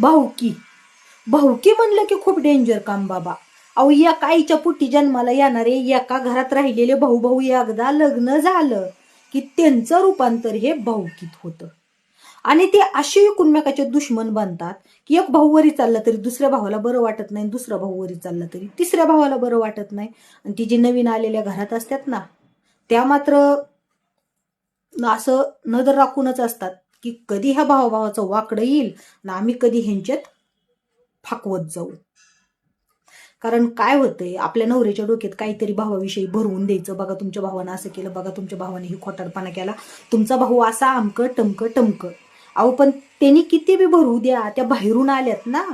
भाऊकी. भाऊकी म्हणलं की खूप डेंजर काम बाबा. अहो या आईच्या पुटी जन्माला येणारे एका घरात राहिलेले भाऊ भाऊ एकदा लग्न झालं की त्यांचं रूपांतर हे भाऊकीत होतं. आणि ते असे एकमेकाचे दुश्मन बनतात की एक भाऊ वरी चालला तरी दुसऱ्या भावाला बरं वाटत नाही दुसरा भाऊ वरी चालला तरी तिसऱ्या भावाला बरं वाटत नाही. आणि ती जी नवीन आलेल्या घरात असतात ना त्या मात्र असं नजर राखूनच असतात. की कधी ह्या भावभावाचं वाकडं येईल ना आम्ही कधी ह्यांच्यात फाकवत जाऊ. कारण काय होतंय आपल्या नवऱ्याच्या डोक्यात काहीतरी भावाविषयी भरवून द्यायचं. बघा तुमच्या भावानं असं केलं बघा तुमच्या भावाने ही खोटारपणा केला. तुमचा भाऊ असा आमकं टमकं टमकं. अहो पण त्यांनी किती बी भरू द्या त्या बाहेरून आल्यात ना.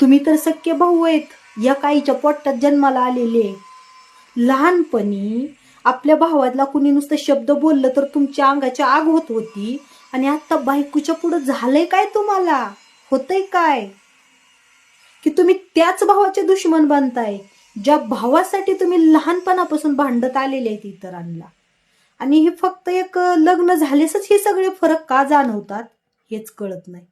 तुम्ही तर सख्खे भाऊ आहेत. या काईच्या पोटात जन्माला आलेले. लहानपणी आपल्या भावातला कुणी नुसतं शब्द बोललं तर तुमच्या अंगाची आग होत होती. आणि आता बायकोच्या पुढं झालंय काय तुम्हाला? होतंय काय? की तुम्ही त्याच भावाचे दुश्मन बनताय ज्या भावासाठी तुम्ही लहानपणापासून भांडत आलेले आहेत इतरांना. आणि हे फक्त एक लग्न झालेसच हे सगळे फरक का जाणवतात? हेच कळत नाही.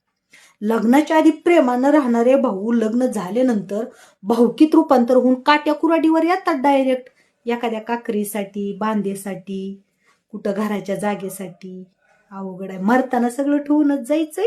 लग्नाच्या आधी प्रेमानं राहणारे भाऊ लग्न झाल्यानंतर भाऊकीत रूपांतर होऊन काट्या कुराडीवर येतात डायरेक्ट एखाद्या काकरीसाठी बांधेसाठी कुठं घराच्या जागेसाठी अवघड आहे. मरताना सगळं ठेवूनच जायचंय.